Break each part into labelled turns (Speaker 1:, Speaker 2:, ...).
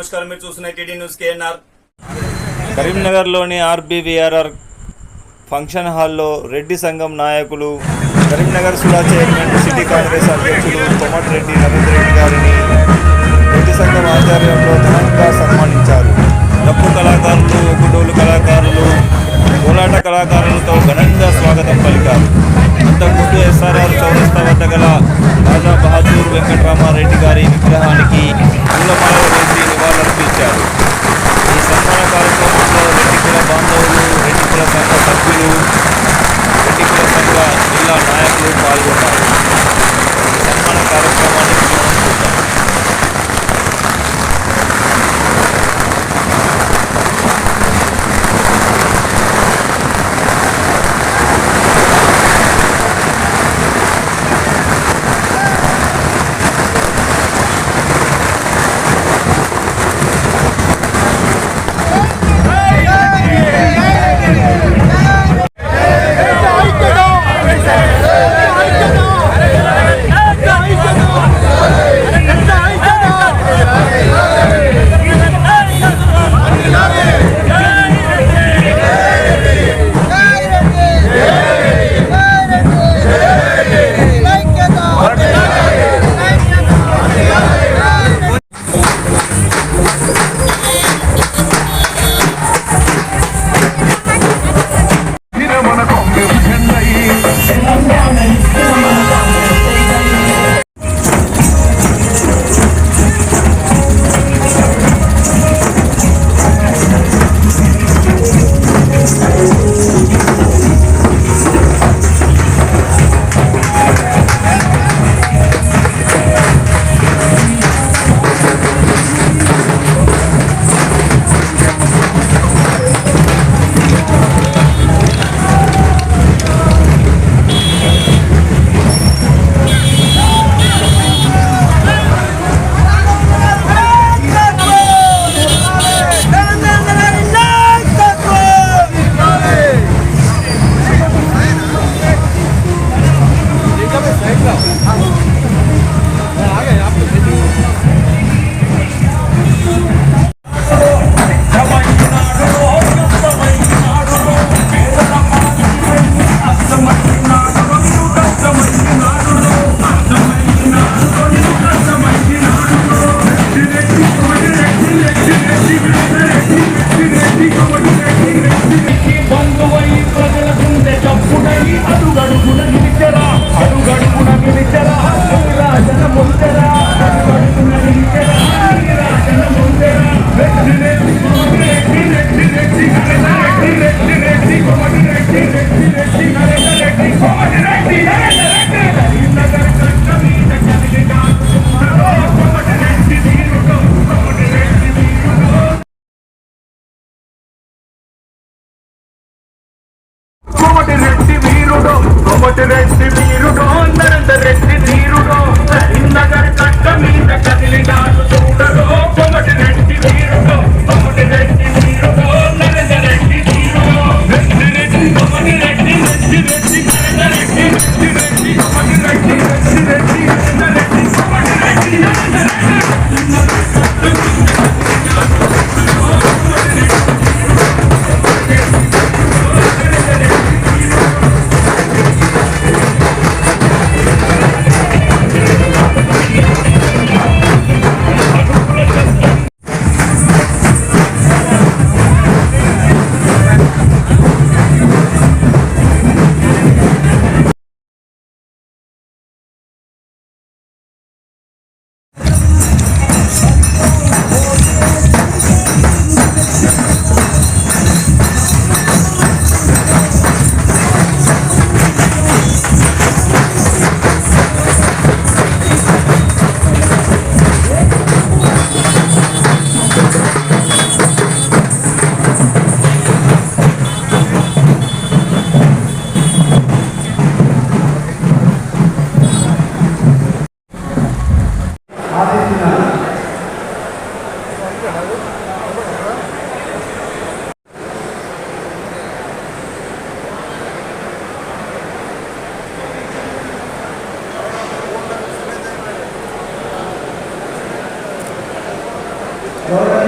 Speaker 1: నమస్కారం. మీరు చూస్తున్న కేటీ న్యూస్ కేఎన్ఆర్
Speaker 2: కరీంనగర్లోని ఆర్బీవీఆర్ఆర్ ఫంక్షన్ హాల్లో రెడ్డి సంఘం నాయకులు కరీంనగర్ సులా చైర్మన్ సిటీ కాంగ్రెస్ అధ్యక్షులు కొమటిరెడ్డి నరేంద్ర రెడ్డి గారిని రెడ్డి సంఘం ఆధ్వర్యంలో ఘనంగా సన్మానించారు. డప్పు కళాకారులు ఒకటోలు కళాకారులు కోలాట కళాకారులతో ఘనంగా స్వాగతం పలికారు. అంతకుముందు ఎస్ఆర్ఆర్ చౌరస్తా వద్ద గల రాజా బహదూర్ వెంకటరామారెడ్డి గారి విగ్రహానికి పూలమాలలు Thank you.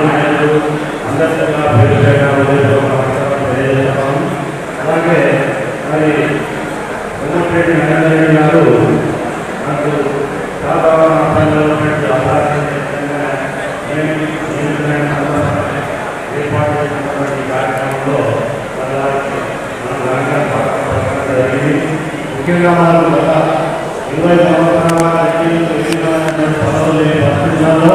Speaker 2: నాయకులు అందరిగా పేరుగా తెలియజేస్తాం అలాగే మరి ఉమ్మపేటి నరేంద్ర గారు నాకు చాలా ప్రాంతాల్లో ఉన్నటువంటి ఏర్పాటు చేసినటువంటి కార్యక్రమంలో పదవులు పట్టణాల్లో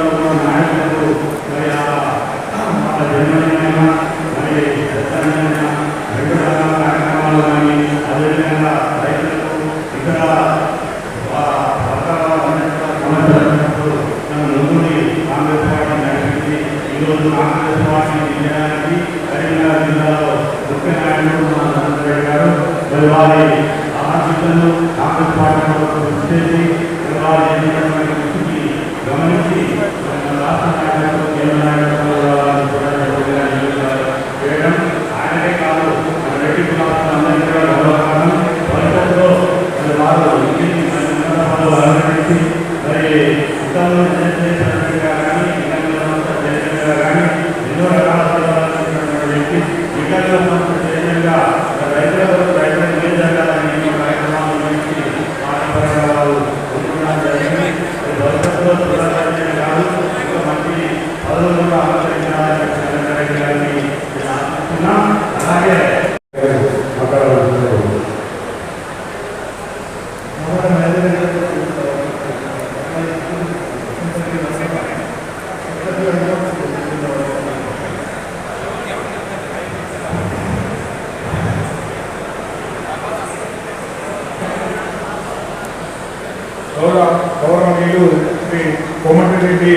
Speaker 3: గౌరవ గౌరవనీయులు శ్రీ కోమటిరెడ్డి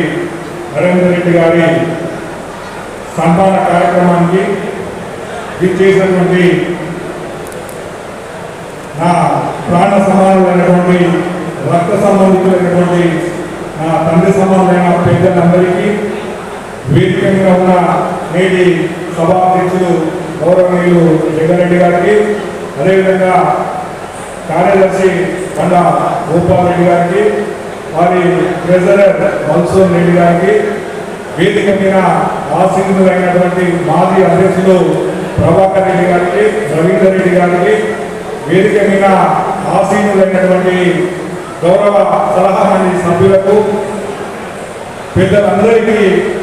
Speaker 3: నరేందర్ రెడ్డి గారి సంపాదన కార్యక్రమానికి చేసినటువంటి నా ప్రాణ సమానులైనటువంటి రక్త సంబంధితులైనటువంటి నా తండ్రి సమానమైన పెద్దలందరికీ వేదికంగా ఉన్న నేటి సభాధ్యక్షులు గౌరవనీయులు జగన్ రెడ్డి గారికి అదేవిధంగా కార్యదర్శి మన గోపాల్ రెడ్డి గారికి వారి ట్రెజరర్ మన్సూర్ రెడ్డి గారికి వేదిక మీద ఆసీనులైనటువంటి మాజీ అధ్యక్షులు ప్రభాకర్ రెడ్డి గారికి రవీందర్ రెడ్డి గారికి వేదిక మీద ఆసీనులైనటువంటి గౌరవ సలహా మంది సభ్యులకు పెద్దలందరికీ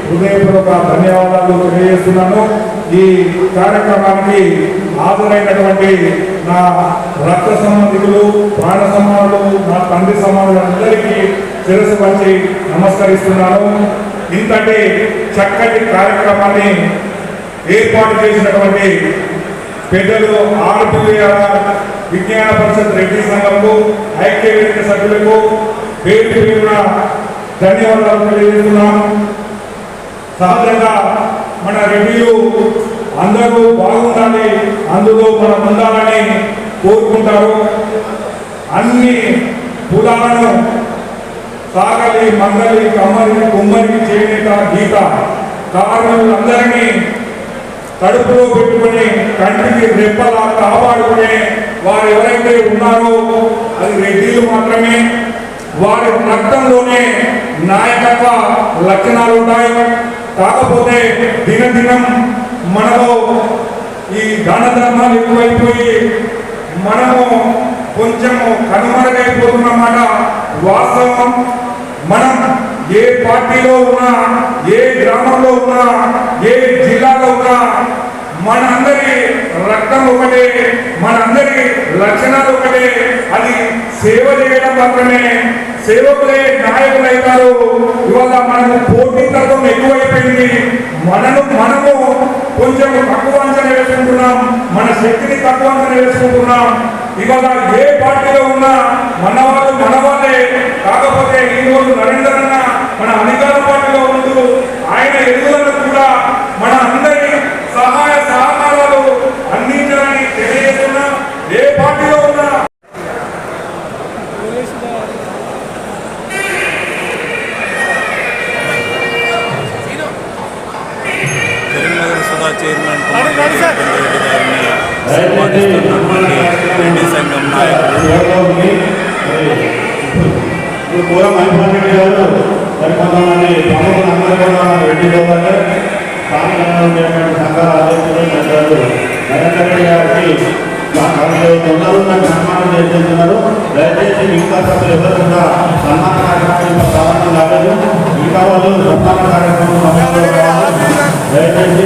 Speaker 3: హృదయపూర్వక ధన్యవాదాలు తెలియజేస్తున్నాను. ఈ కార్యక్రమానికి హాజరైనటువంటి నా రక్త సంబంధికులు ప్రాణ సమానులు నా తండ్రి సమానులందరికీ శిరస్సు వచ్చి నమస్కరిస్తున్నాను. ఇంతటి చక్కటి కార్యక్రమాన్ని ఏర్పాటు చేసినటువంటి పెద్దలు ఆర్పిఆర్ విజ్ఞాన పరిషత్ రెడ్డి సంఘంకు ఐక్య వేదిక సభ్యులకు పేరు పేరున ధన్యవాదాలు తెలియజేస్తున్నాను. సహజంగా మన రెడ్డిలు అందరూ బాగుండాలి అందులో మనం ఉండాలని కోరుకుంటారు. అన్ని కులాలను సాగలి మంగలి కమ్మలి కుమ్మరి చేనేత గీత కార్మికులందరినీ కడుపులో పెట్టుకుని కంటికి రెప్పలా కాపాడుకునే వారు ఎవరైతే ఉన్నారో అది రెడ్డిలు మాత్రమే. వారి రక్తంలోనే నాయకత్వ లక్షణాలు ఉంటాయి. కాకపోతే దినదినం మనలో ఈ దాన ఎక్కువైపోయి మనము కొంచెము కనుమరుగైపోతున్నమాట. వాస్తవం మనం ఏ పార్టీలో ఉన్నా ఏ గ్రామంలో ఉన్నా ఏ జిల్లాలో ఉన్నా మనందరి రక్తం ఒకటే మనందరి లక్షణాలు ఒకటే. అది సేవ చేయడం మాత్రమే. సేవకులే నాయకులు అవుతారు. ఇవాళ మనకు పోటీతత్వం ఎక్కువైపోయింది. మనను మనము కొంచెం తక్కువ అంచనా వేసుకుంటున్నాం. మన శక్తిని తక్కువ అంచనా వేసుకుంటున్నాం. ఇవాళ ఏ పార్టీలో ఉన్నా మన వాళ్ళు మన వాళ్ళే. కాకపోతే ఈ రోజు నరేంద్ర అన్న మన అధికార పార్టీలో ఉంటూ ఆయన ఎదుగుదలను కూడా మన అందరి సహాయ సహకారాలు అందించాలని తెలియజేస్తున్నాం ఏ పార్టీలో ఉన్నా
Speaker 4: కరీంనగర్ సుధా చైర్మన్ రెడ్డి గారిని సన్మానిస్తున్నటువంటి రెడ్డి సంఘం నాయకులు
Speaker 3: ఇప్పుడు పూర్వం అయిపోయింది గారు మరి కొంతమంది ప్రముఖులు అందరూ కూడా రెడ్డి గారు స్థానికంగా ఉండేటువంటి సంఘాల అధ్యక్షులు పెద్దలు నరేంద్ర రెడ్డి గారికి మా తొందరలో నాకు సన్మానం చేస్తున్నారు దయచేసి మిగతా సభ్యులు ఎవరు కూడా సన్మాన కార్యక్రమం ప్రారంభం కాలేదు మిగతా వాళ్ళు సన్మాన కార్యక్రమం దయచేసి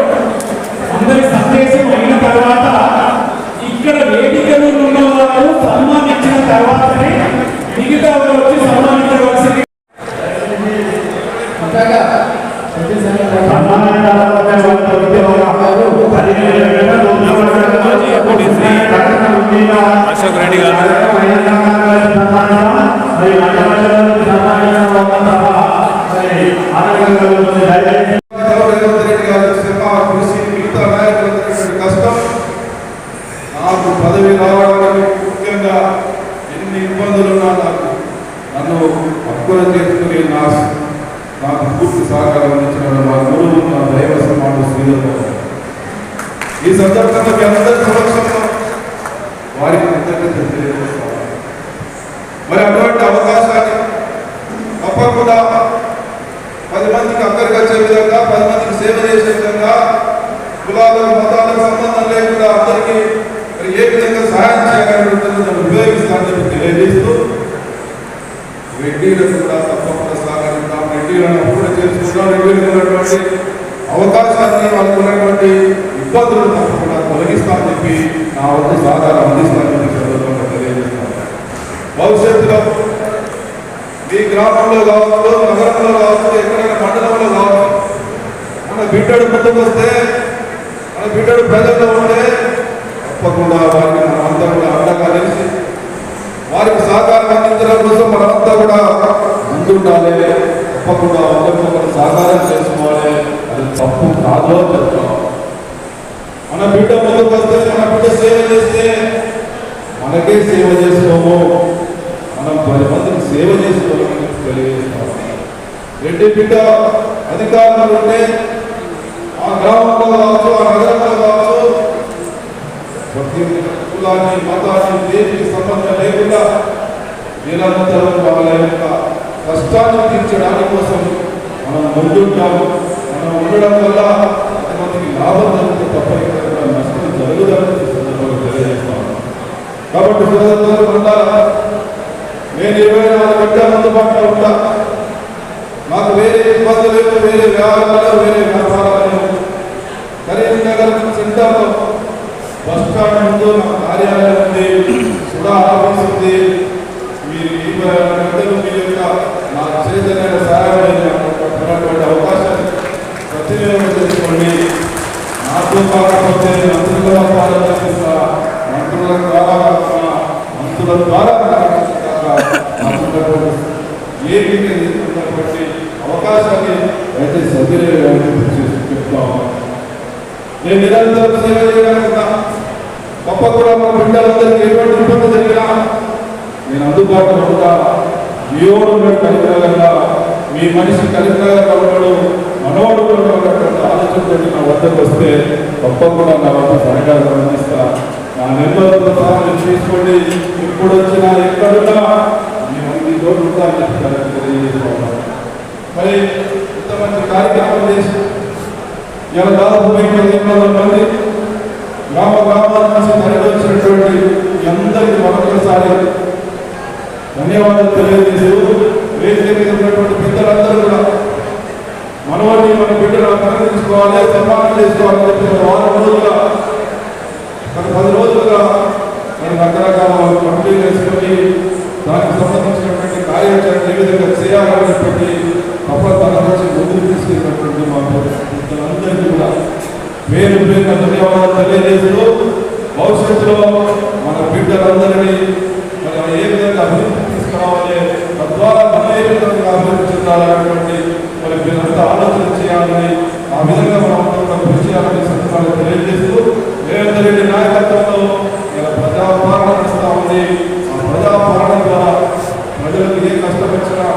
Speaker 2: తర్వాతనే మిగతా వచ్చి సన్మానించవలసింది
Speaker 5: నా నాకు పూర్తి సహకారం అందించిన మా గురువు నా దైవ సమాడు శ్రీధర్ ఈ సందర్భంగా మీ అందరి సమక్షంలో వారికి కృతజ్ఞతలు తెలియజేస్తాను మరి అటువంటి అవకాశాన్ని తప్పకుండా పది మందికి అక్కడికి వచ్చే విధంగా పది మందికి సేవ చేసే విధంగా కులాలకు మతాలకు సంబంధం లేకుండా అందరికీ మరి ఏ విధంగా సహాయం చేయగలుగుతుందో ఉపయోగిస్తానని తెలియజేస్తూ రెడ్డిలకు కూడా తప్పకుండా సహకరిద్దాం రెడ్డిలను అప్పుడు చేసుకుందాం ఉన్నటువంటి అవకాశాన్ని వాళ్ళకు ఉన్నటువంటి ఇబ్బందులు తప్పకుండా తొలగిస్తామని చెప్పి నా వద్ద సహకారం అందిస్తానని చెప్పి సందర్భంగా తెలియజేస్తాను. భవిష్యత్తులో మీ గ్రామంలో కావచ్చు నగరంలో కావచ్చు ఎక్కడైనా మండలంలో కావచ్చు మన బిడ్డడు ముందుకొస్తే మన బిడ్డడు ప్రజల్లో ఉంటే తప్పకుండా వారికి మనం అందరం కూడా అండగా తెలిసి వారికి సహకారం అందించడం కోసం మనమంతా కూడా ముందుండాలి. తప్పకుండా ఒకరికొకరు సహకారం చేసుకోవాలి అది తప్పు కాదు అని చెప్తాం మన బిడ్డ ముందుకు వస్తే మన బిడ్డ సేవ చేస్తే మనకే సేవ చేసుకోము. మనం పది మందికి సేవ చేసుకోవాలని తెలియజేస్తాం రెడ్డి బిడ్డ అధికారులు ఉంటే ఆ గ్రామంలో కావచ్చు ఆ నగరంలో కావచ్చు ప్రతి కులాన్ని మతాన్ని దేనికి సంబంధం లేకుండా నిరంతరం వాళ్ళ యొక్క కష్టాన్ని తీర్చడానికి కోసం మనం ముందుంటాము. మనం ఉండడం వల్ల కొంతమందికి లాభం జరుగుతుంది తప్ప ఇక్కడ నష్టం జరుగుదని ఈ తెలియజేస్తాను కాబట్టి సోదరులు ఉండాలా నేను ఇరవై నాలుగు గంటల అందుబాటులో ఉంటా మాకు వేరే ఇబ్బందులు లేవు వేరే వ్యాపారాలు వేరే వ్యాపారాలు. లేవు కరీంనగర్ సెంటర్లో బస్ స్టాండ్ ముందు మా కార్యాలయం ఉంది. సుడా ఆఫీస్ ఉంది. మీ యొక్క నాకు చేతనైన సహాయం అవకాశాన్ని సద్వినియోగం చేసుకోండి నాతో కాకపోతే మంత్రుల పాలన మంత్రుల ద్వారా మంత్రుల ద్వారా నాకున్నటువంటి ఉన్నటువంటి అవకాశాన్ని అయితే సద్వినియోగం నేను నిరంతరం సేవ చేయగలుగుతా తప్పకుండా మన బిడ్డలందరికీ ఎటువంటి ఇబ్బంది జరిగినా నేను అందుబాటులో ఉంటా దేవుడు కరీంనగర్గా మీ మనిషి కరీంనగర్లో ఉన్నాడు మనవాడు ఆలోచనతో నా వద్దకు వస్తే తప్పకుండా నా వద్ద సహకారం అందిస్తా. నా నెంబర్తో సహా తీసుకోండి. ఇప్పుడు వచ్చినా ఎక్కడున్నా మీ తోడు మరి ఇంత మంచి కార్యక్రమం చేసి ఇలా దాదాపు వెయ్యి పదిహేను మంది గ్రామ గ్రామాల నుంచి తరలి వచ్చినటువంటి మీ అందరికీ మరొకసారి ధన్యవాదాలు తెలియజేస్తూ వేదిక మీద ఉన్నటువంటి పెద్దలందరూ కూడా మనవాడిని మన బిడ్డను తీసుకోవాలి సన్మానం చేసుకోవాలని చెప్పి వారం రోజులుగా గత పది రోజులుగా నేను రకరకాల కమిటీలు వేసుకొని దానికి సంబంధించినటువంటి కార్యాచరణ ఏ విధంగా చేయాలనేటువంటి తప్పనిసరి నుంచి ముందుకు తీసుకెళ్ళినటువంటి మా పెద్దలందరికీ కూడా పేరు పేరున ధన్యవాదాలు తెలియజేస్తూ భవిష్యత్తులో మన బిడ్డలందరినీ మనం ఏ విధంగా అభివృద్ధి తీసుకురావాలి తద్వారా మనం ఏ విధంగా అభివృద్ధి చెందాలనేటువంటి మరి మీరంతా ఆలోచన చేయాలని ఆ విధంగా మనం కృషి చేయాలని సందర్భంగా తెలియజేస్తూ రేవంత్ రెడ్డి నాయకత్వంలో ఇలా ప్రజాపాలన నడుస్తూ ఉంది. ఆ ప్రజాపాలన ద్వారా ప్రజలకు ఏ కష్టం వచ్చినా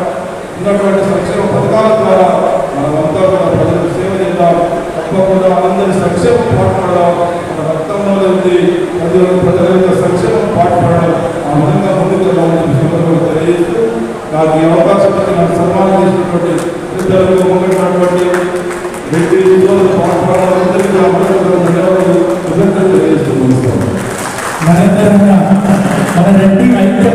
Speaker 5: ఉన్నటువంటి సంక్షేమ పథకాల ద్వారా మనమంతా కూడా ప్రజలకు సేవ చేద్దాం. తప్పకుండా అందరి సంక్షేమం పాటుపడదాం మన రక్తంలో ఉంది. ప్రజలకు ప్రజల యొక్క సంక్షేమం పాటుపడడం ఆ విధంగా ముందుకు వెళ్ళాలని నాకు ఈ అవకాశం ఇచ్చి నాకు సన్మానం చేసినటువంటి ఇద్దరు ముందున్నటువంటి రెడ్డి అందరికీ ధన్యవాదాలు. కృతజ్ఞతలు
Speaker 3: మన రెడ్డి ఐక్య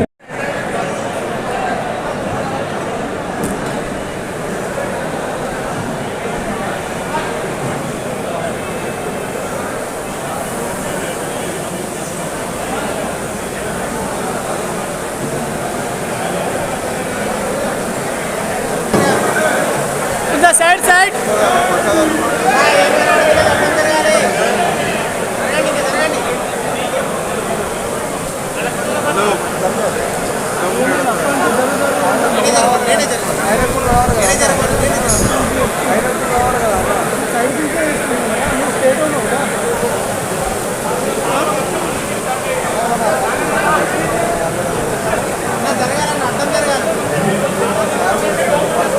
Speaker 6: సైడ్ సైడ్.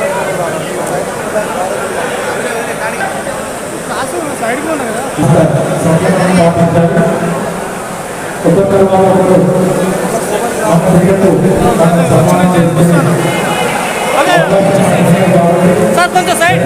Speaker 3: సంఖ్యను పాటించాలి ఒక్కొక్కరు సన్మానం చేసుకుని
Speaker 6: సార్ కొంచెం సైడ్.